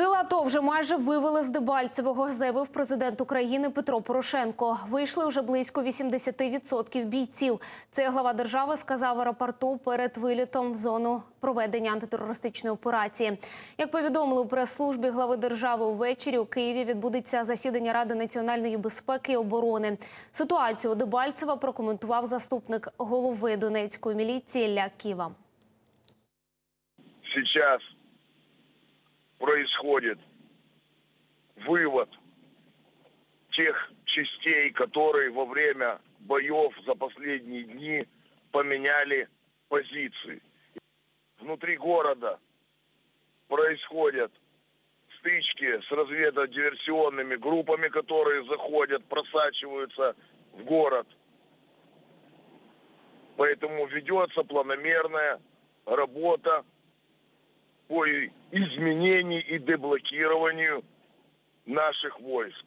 Сила АТО вже майже вивели з Дебальцевого, заявив президент України Петро Порошенко. Вийшли вже близько 80% бійців. Це глава держави сказав аеропорту перед вилітом в зону проведення антитерористичної операції. Як повідомили у прес-службі глави держави увечері у Києві відбудеться засідання Ради національної безпеки і оборони. Ситуацію у Дебальцево прокоментував заступник голови Донецької міліції Ля Ківа. сейчас происходит вывод тех частей, которые во время боев за последние дни поменяли позиции. Внутри города происходят стычки с разведно-диверсионными группами, которые заходят, просачиваются в город. Поэтому ведется планомерная работа по изменению и деблокированию наших войск.